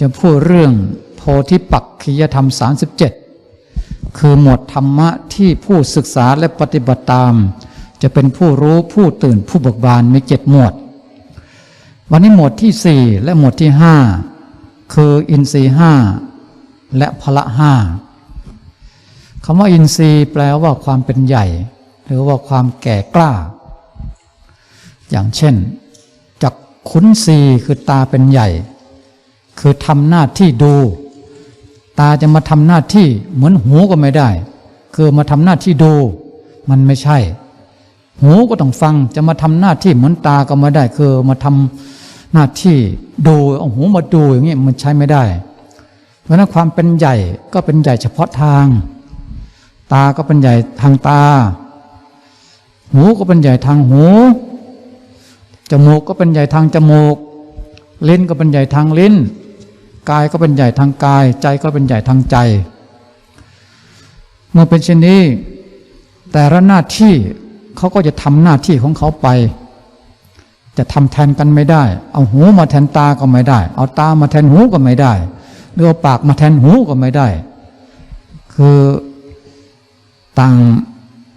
จะพูดเรื่องโพธิปักขิยธรรม 37 คือหมวดธรรมะที่ผู้ศึกษาและปฏิบัติตาม จะเป็นผู้รู้ผู้ตื่นผู้เบิกบานมีเจ็ดหมวด วันนี้หมวดที่สี่และหมวดที่ห้าคืออินทรีห้าและพละห้าคำว่าอินทรีย์แปลว่าความเป็นใหญ่ หรือว่าความแก่กล้า อย่างเช่น จักขุนศีคือตาเป็นใหญ่ คือทำหน้าที่ดู ตาจะมาทำหน้าที่เหมือนหูก็ไม่ได้ คือมาทำหน้าที่ดู มันไม่ใช่ หูก็ต้องฟังจะมาทำหน้าที่เหมือนตาก็ไม่ได้ คือมาทำหน้าที่ดูเอาหูมาดูอย่างนี้มันใช้ไม่ได้ เพราะนั้นความเป็นใหญ่ก็เป็นใหญ่เฉพาะทาง ตาก็เป็นใหญ่ทางตา หูก็เป็นใหญ่ทางหูจมูกก็เป็นใหญ่ทางจมูก ลิ้นก็เป็นใหญ่ทางลิ้น กายก็เป็นใหญ่ทางกาย ใจก็เป็นใหญ่ทางใจ เมื่อเป็นเช่นนี้ แต่ละหน้าที่เขาก็จะทำหน้าที่ของเขาไป จะทำแทนกันไม่ได้ เอาหูมาแทนตาก็ไม่ได้ เอาตามาแทนหูก็ไม่ได้หรือเอาปากมาแทนหูก็ไม่ได้ คือต่าง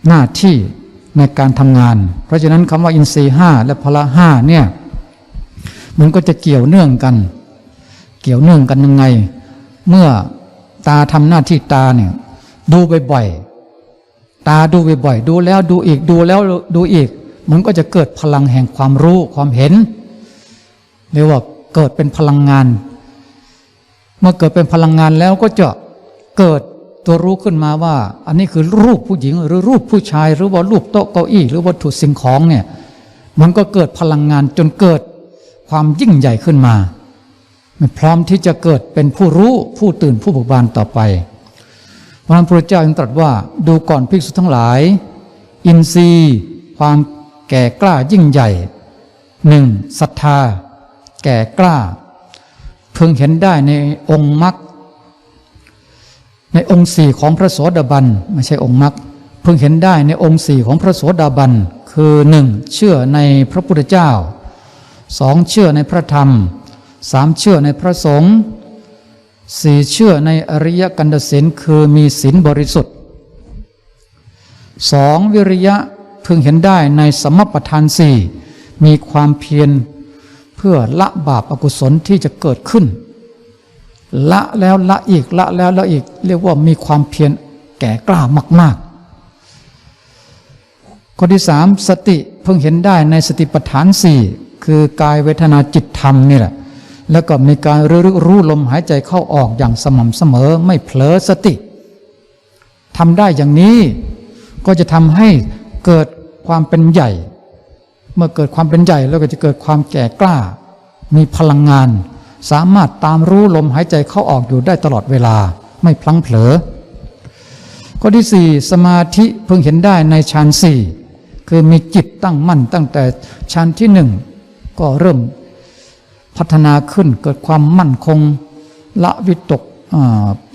หน้าที่ในการทำงาน เพราะฉะนั้นคำว่าอินทรีห้าและพละห้าเนี่ย มันก็จะเกี่ยวเนื่องกัน เกี่ยวเนื่องกันยังไง เมื่อตาทำหน้าที่ตาเนี่ย ดูบ่อยๆตาดูบ่อยๆดูแล้วดูอีกดูแล้วดูอีก มันก็จะเกิดพลังแห่งความรู้ความเห็นเรียกว่าเกิดเป็นพลังงาน เมื่อเกิดเป็นพลังงานแล้วก็จะเกิดตัวรู้ขึ้นมาว่า อันนี้คือรูปผู้หญิง หรือรูปผู้ชาย หรือว่ารูปโต๊ะเก้าอี้ หรือวัตถุสิ่งของเนี่ย มันก็เกิดพลังงานจนเกิดความยิ่งใหญ่ขึ้นมา พร้อมที่จะเกิดเป็นผู้รู้ผู้ตื่นผู้บิกบานต่อไปพระพุทธเจ้าจึงตรัสว่าดูก่อนภิกษุทั้งหลาย อินทรีย์ความแก่กล้ายิ่งใหญ่หนึ่งศรัทธา แก่กล้า เพิ่งเห็นได้ในองค์มรรคในองค์สี่ของพระโสดาบันไม่ใช่องค์มรรคเพิ่งเห็นได้ในองค์สี่ของพระโสดาบันคือหนึ่งเชื่อในพระพุทธเจ้าสองเชื่อในพระธรรม สามเชื่อในพระสงฆ์สี่เชื่อในอริยกันดศีลคือมีศีลบริสุทธิ์สองวิริยะเพิ่งเห็นได้ในสมปทานสี่มีความเพียรเพื่อละบาปอากุศลที่จะเกิดขึ้น ละแล้วละอีกละแล้วละอีก เรียกว่ามีความเพียรแก่กล้ามาก ๆ ข้อที่สามสติเพิ่งเห็นได้ในสติปัฏฐานสี่คือกายเวทนาจิตธรรมนี่แหละ แล้วก็มีการรู้รู้ลมหายใจเข้าออกอย่างสม่ำเสมอไม่เผลอสติทำได้อย่างนี้ก็จะทำให้เกิดความเป็นใหญ่ เมื่อเกิดความเป็นใหญ่แล้วก็จะเกิดความแก่กล้า มีพลังงาน สามารถตามรู้ลมหายใจเข้าออกอยู่ได้ตลอดเวลา ไม่พลั้งเผลอข้อที่สี่สมาธิเพิ่งเห็นได้ในฌานสี่คือมีจิตตั้งมั่นตั้งแต่ฌานที่หนึ่งก็เริ่ม พัฒนาขึ้นเกิดความมั่นคงละวิตก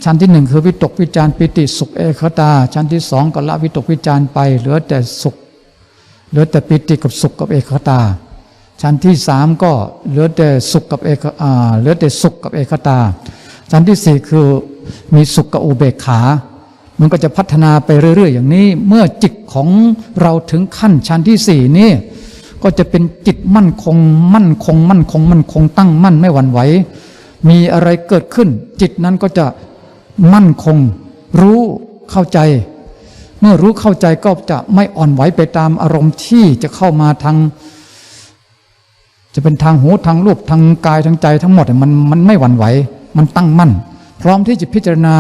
ชั้นที่หนึ่งคือวิตกวิจารปิติสุขเอกตา ชั้นที่สองก็ละวิตกวิจารไป เหลือแต่สุข เหลือแต่ปิติกับสุขกับเอกตา ชั้นที่สามก็เหลือแต่สุขกับเอกเหลือแต่สุขกับเอกตา ชั้นที่สี่คือมีสุขกับอุเบกขา มันก็จะพัฒนาไปเรื่อยๆ อย่างนี้ เมื่อจิตของเราถึงขั้นชั้นที่สี่นี่ ก็จะเป็นจิตมั่นคง มั่นคง มั่นคง มั่นคงตั้งมั่นไม่หวั่นไหวมีอะไรเกิดขึ้น จิตนั้นก็จะมั่นคง รู้เข้าใจ เมื่อรู้เข้าใจก็จะไม่อ่อนไหวไปตามอารมณ์ที่จะเข้ามาทางจะเป็นทางหูทางรูปทางกายทางใจทั้งหมดมันมันไม่หวั่นไหว มันตั้งมั่น พร้อมที่จะพิจารณา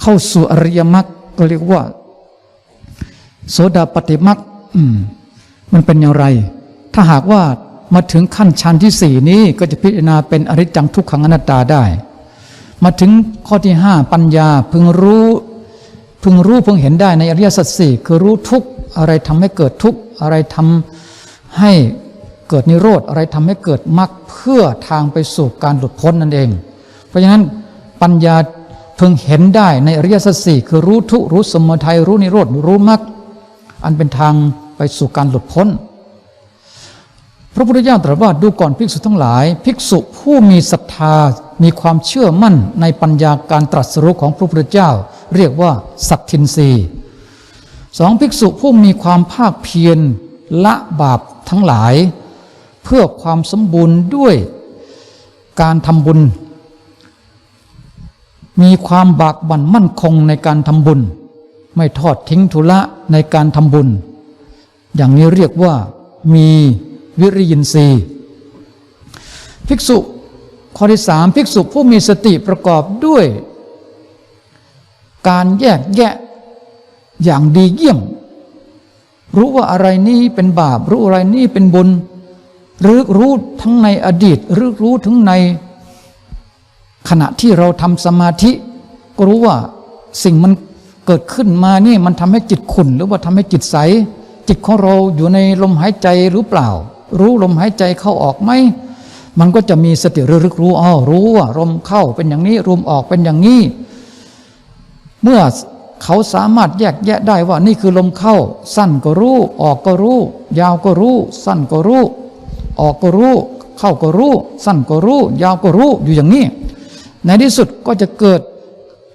เข้าสู่อริยมรรคก็เรียกว่า โสดาปฏิมรรค มันเป็นอย่างไร ถ้าหากว่ามาถึงขั้นชั้นที่สี่นี้ก็จะพิจารณาเป็นอริจังทุกขังอนัตตาได้ มาถึงข้อที่ห้าปัญญาพึงรู้พึงรู้พึงเห็นได้ในอริยสัจสี่คือรู้ทุกอะไรทำให้เกิดทุกอะไรทำให้เกิดนิโรธอะไรทำให้เกิดมรรคเพื่อทางไปสู่การหลุดพ้นนั่นเอง เพราะฉะนั้นปัญญาพึงเห็นได้ในอริยสัจสี่คือรู้ทุกรู้สมุทัยรู้นิโรธรู้มรรคอันเป็นทาง ไปสู่การหลุดพ้น พระพุทธเจ้าตรัสว่าดูก่อนภิกษุทั้งหลาย ภิกษุผู้มีศรัทธามีความเชื่อมั่นในปัญญาการตรัสรู้ของพระพุทธเจ้า เรียกว่าสัตทินรีสองภิกษุผู้มีความภาคเพียรละบาปทั้งหลาย เพื่อความสมบูรณ์ด้วยการทำบุญ มีความบากบั่นมั่นคงในการทำบุญ ไม่ทอดทิ้งธุระในการทำบุญ อย่างนี้เรียกว่ามีวิริยินทรีย์ ภิกษุข้อที่สามภิกษุผู้มีสติประกอบด้วย การแยกแยะอย่างดีเยี่ยม รู้ว่าอะไรนี่เป็นบาป รู้อะไรนี่เป็นบุญหรือรู้ทั้งในอดีตหรือรู้ถึงใน ขณะที่เราทำสมาธิ ก็รู้ว่าสิ่งมันเกิดขึ้นมานี่มันทำให้จิตขุ่นหรือว่าทำให้จิตใส จิตของเราอยู่ในลมหายใจหรือเปล่า รู้ลมหายใจเข้าออกไหมมันก็จะมีสติระลึกรู้อ๋อรู้ว่าลมเข้าเป็นอย่างนี้ลมออกเป็นอย่างนี้ เมื่อเขาสามารถแยกแยะได้ว่านี่คือลมเข้า สั้นก็รู้ ออกก็รู้ ยาวก็รู้ สั้นก็รู้ ออกก็รู้ เข้าก็รู้ สั้นก็รู้ ยาวก็รู้อยู่อย่างนี้ ในที่สุดก็จะเกิด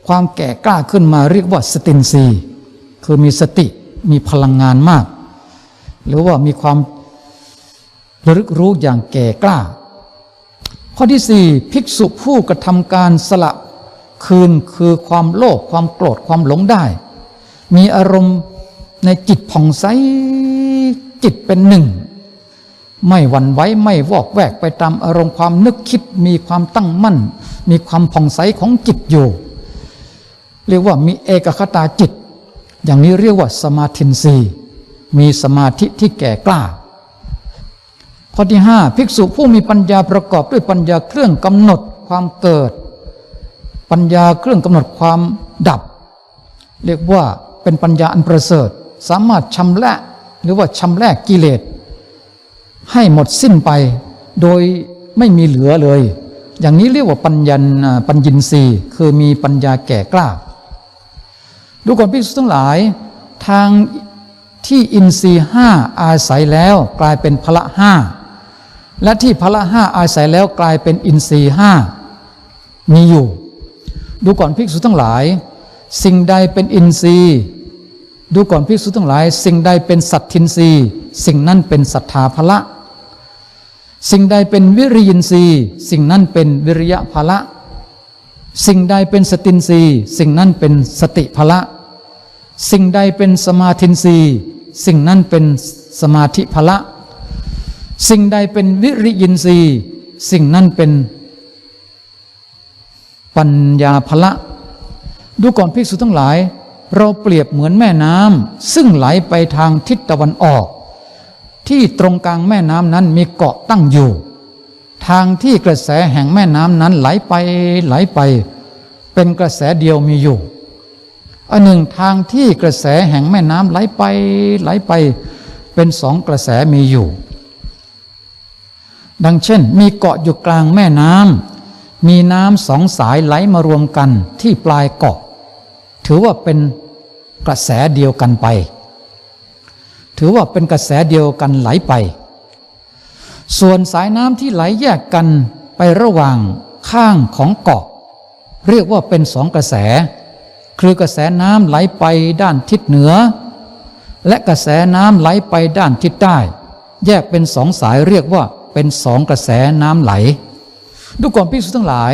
ความแก่กล้าขึ้นมาเรียกว่าสตินซีคือมีสติมีพลังงานมาก หรือว่ามีความระลึกรู้อย่างแก่กล้า ข้อที่สี่ภิกษุผู้กระทำการสละคืนคือความโลภความโกรธความหลงได้ มีอารมณ์ในจิตผ่องใสจิตเป็นหนึ่ง ไม่หวั่นไหวไม่วอกแวกไปตามอารมณ์ความนึกคิดมีความตั้งมั่น มีความผ่องใสของจิตอยู่ เรียกว่ามีเอกคตาจิต อย่างนี้เรียกว่าสมาธินรี มีสมาธิที่แก่กล้า ข้อที่ห้าภิกษุผู้มีปัญญาประกอบด้วยปัญญาเครื่องกำหนดความเกิด ปัญญาเครื่องกำหนดความดับ เรียกว่าเป็นปัญญาอันประเสริฐ สามารถชำระหรือว่าชำระกิเลส ให้หมดสิ้นไปโดยไม่มีเหลือเลย อย่างนี้เรียกว่าปัญญาปัญญินทรีย์คือมีปัญญาแก่กล้าดูก่อนภิกษุทั้งหลาย ทาง ที่อินทรีห้าอาศัยแล้วกลายเป็นพละห้าและที่พละห้าอาศัยแล้วกลายเป็นอินทรีห้ามีอยู่ ดูก่อนภิกษุทั้งหลาย สิ่งใดเป็นอินทรีย์ดูก่อนภิกษุทั้งหลาย สิ่งใดเป็นสัตทินทรีย์สิ่งนั้นเป็นศรัทธาพละ สิ่งใดเป็นวิริยินทรีย์สิ่งนั้นเป็นวิริยะพละ สิ่งใดเป็นสตินทรีย์สิ่งนั้นเป็นสติพละ สิ่งใดเป็นสมาธินทรีย์ สิ่งนั้นเป็นสมาธิพละ สิ่งใดเป็นวิริยินทรีย์สิ่งนั้นเป็น ปัญญาพละ ดูก่อนภิกษุทั้งหลาย เราเปรียบเหมือนแม่น้ำซึ่งไหลไปทางทิศตะวันออก ที่ตรงกลางแม่น้ำนั้นมีเกาะตั้งอยู่ ทางที่กระแสแห่งแม่น้ำนั้นไหลไปไหลไป เป็นกระแสเดียวมีอยู่ อันหนึ่งทางที่กระแสแห่งแม่น้ำไหลไปไหลไปเป็นสองกระแสมีอยู่ ดังเช่น มีเกาะอยู่กลางแม่น้ำมีน้ำสองสายไหลมารวมกันที่ปลายเกาะ ถือว่าเป็นกระแสเดียวกันไป ถือว่าเป็นกระแสเดียวกันไหลไป ส่วนสายน้ำที่ไหลแยกกันไประหว่างข้างของเกาะ เรียกว่าเป็นสองกระแส คือกระแสน้ำไหลไปด้านทิศเหนือ และกระแสน้ำไหลไปด้านทิศใต้ แยกเป็นสองสายเรียกว่าเป็นสองกระแสน้ำไหล ดูก่อนพิสุทั้งหลาย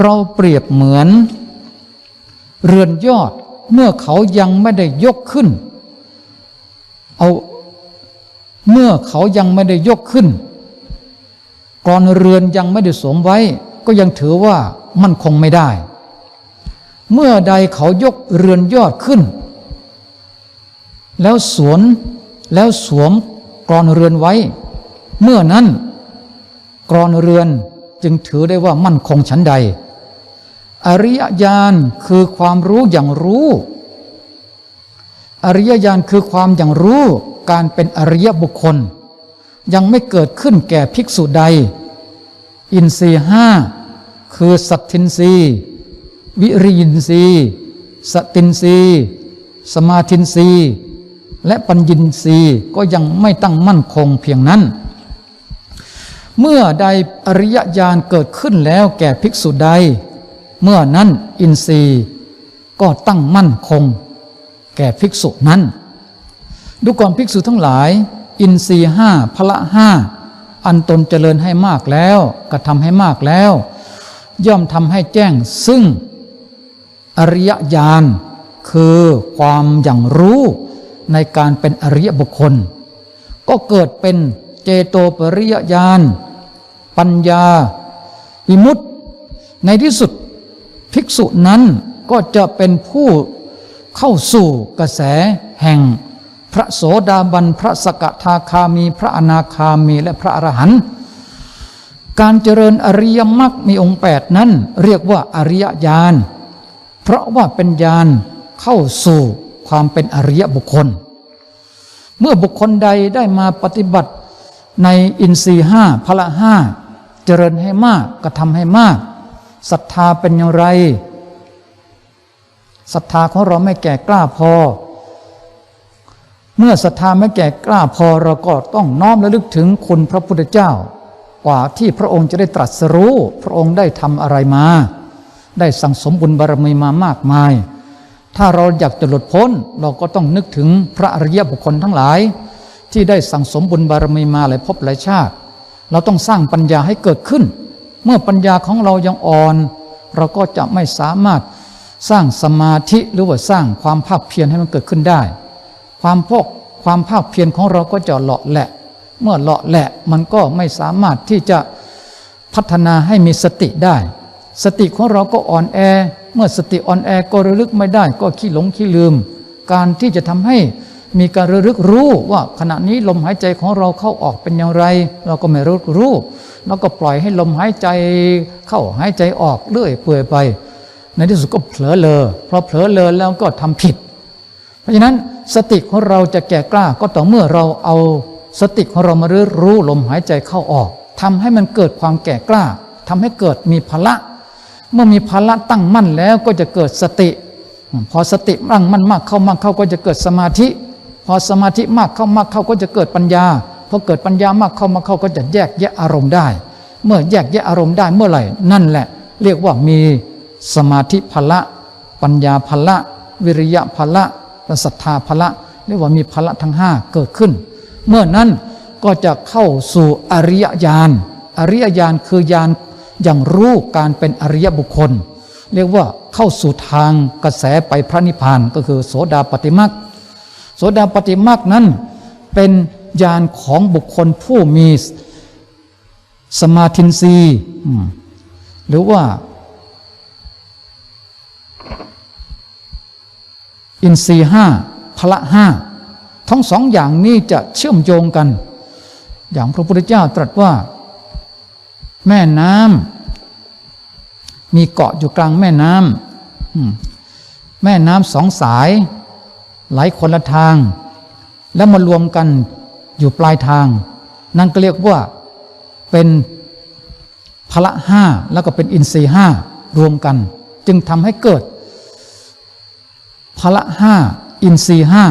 เราเปรียบเหมือน เรือนยอดเมื่อเขายังไม่ได้ยกขึ้น เอาเมื่อเขายังไม่ได้ยกขึ้นกรอนเรือนยังไม่ได้สวมไว้ ก็ยังถือว่ามันคงไม่ได้ เมื่อใดเขายกเรือนยอดขึ้น แล้วสวนแล้วสวมกรอนเรือนไว้ เมื่อนั้นกรอนเรือนจึงถือได้ว่ามั่นคงชั้นใด อริยญาณคือความรู้อย่างรู้ อริยญาณคือความอย่างรู้การเป็นอริยบุคคล ยังไม่เกิดขึ้นแก่ภิกษุใด อินทรีห้าคือสัตทินรีย์ วิริยินทรีย์สตินทรีย์สมาธินทรีย์และปัญญินทรีย์ก็ยังไม่ตั้งมั่นคงเพียงนั้น เมื่อใดอริยญาณเกิดขึ้นแล้วแก่ภิกษุใด เมื่อนั้นอินทรีย์ก็ตั้งมั่นคง แก่ภิกษุนั้น ดูก่อนภิกษุทั้งหลาย อินทรีห้าพละห้าอันตนเจริญให้มากแล้วกระทำให้มากแล้ว ย่อมทำให้แจ้งซึ่ง อริยญาณคือความอย่างรู้ในการเป็นอริยบุคคล ก็เกิดเป็นเจโตปริยญาณปัญญา วิมุตติ ในที่สุดภิกษุนั้นก็จะเป็นผู้เข้าสู่กระแสแห่งพระโสดาบัน พระสกทาคามี พระอนาคามีและพระอรหันต์การเจริญอริยมรรคมีองค์แปดนั้น เรียกว่าอริยญาณ เพราะว่าเป็นญาณเข้าสู่ความเป็นอริยบุคคล เมื่อบุคคลใดได้มาปฏิบัติในอินทรีห้าพละห้าเจริญให้มากกระทำให้มากศรัทธาเป็นอย่างไรศรัทธาของเราไม่แก่กล้าพอ เมื่อศรัทธาไม่แก่กล้าพอเราก็ต้องน้อมระลึกถึงคุณพระพุทธเจ้า กว่าที่พระองค์จะได้ตรัสรู้ พระองค์ได้ทำอะไรมา ได้สั่งสมบุญบารมีมามากมาย ถ้าเราอยากจะหลุดพ้น เราก็ต้องนึกถึงพระอริยบุคคลทั้งหลาย ที่ได้สั่งสมบุญบารมีมาหลายภพหลายชาติ เราต้องสร้างปัญญาให้เกิดขึ้น เมื่อปัญญาของเรายังอ่อน เราก็จะไม่สามารถสร้างสมาธิหรือว่าสร้างความภาคเพียรให้มันเกิดขึ้นได้ ความพกความภาคเพียรของเราก็จะเลาะแหละ เมื่อเลาะแหละมันก็ไม่สามารถที่จะพัฒนาให้มีสติได้ สติของเราก็อ่อนแอ เมื่อสติอ่อนแอก็ระลึกไม่ได้ ก็ขี้หลงขี้ลืม การที่จะทำให้มีการระลึกรู้ว่าขณะนี้ลมหายใจของเราเข้าออกเป็นอย่างไร เราก็ไม่รู้รู้แล้วก็ปล่อยให้ลมหายใจเข้าหายใจออกเรื่อยเปื่อยไป ในที่สุดก็เผลอเลอเพอเผลอเลอแล้วก็ทำผิด เพราะฉะนั้นสติของเราจะแก่กล้าก็ต่อเมื่อเราเอาสติของเรามาเรื่อรู้ลมหายใจเข้าออกทำให้มันเกิดความแก่กล้าทำให้เกิดมีพละ เมื่อมีพละตั้งมั่นแล้วก็จะเกิดสติ พอสติตั้งมั่นมากเข้ามากเข้าก็จะเกิดสมาธิ พอสมาธิมากเข้ามากเข้าก็จะเกิดปัญญาพอเกิดปัญญามากเข้ามากเข้าก็จะแยกแยะอารมณ์ได้ เมื่อแยกแยะอารมณ์ได้เมื่อไหร่ นั่นแหละ เรียกว่ามีสมาธิพละ ปัญญาพละ วิริยะพละและศรัทธาพละเรียกว่ามีพละทั้งห้าเกิดขึ้น เมื่อนั้นก็จะเข้าสู่อริยญาณอริยญาณคือญาณ อย่างรู้การเป็นอริยบุคคล เรียกว่าเข้าสู่ทางกระแสไปพระนิพพานก็คือโสดาปฏิมักโสดาปฏิมักนั้นเป็นญาณของบุคคลผู้มีสมาธินรีหรือว่า อินทรีห้าพละห้าทั้งสองอย่างนี้จะเชื่อมโยงกัน อย่างพระพุทธเจ้าตรัสว่า แม่น้ำมีเกาะอยู่กลางแม่น้ำแม่น้ำสองสาย ไหลคนละทาง แล้วมารวมกันอยู่ปลายทาง นั่นก็เรียกว่าเป็นพละห้าแล้วก็เป็นอินทรีห้ารวมกัน จึงทำให้เกิดพละห้าอินทรีห้า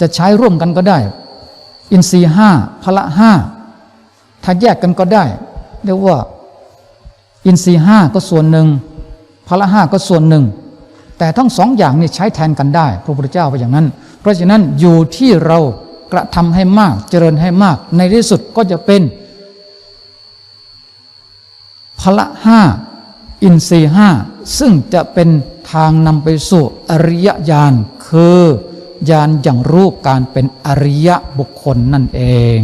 จะใช้ร่วมกันก็ได้ อินทรีห้าพละห้าถ้าแยกกันก็ได้ เรียกว่า อินทรีห้าก็ส่วนหนึ่งพละห้าก็ส่วนหนึ่ง แต่ทั้งสองอย่างนี่ใช้แทนกันได้ พระพุทธเจ้าว่าอย่างนั้น เพราะฉะนั้นอยู่ที่เรากระทำให้มากเจริญให้มาก ในที่สุดก็จะเป็นพละห้าอินทรีห้าซึ่งจะเป็นทางนำไปสู่อริยญาณคือญาณอย่างรูปการเป็นอริยบุคคลนั่นเอง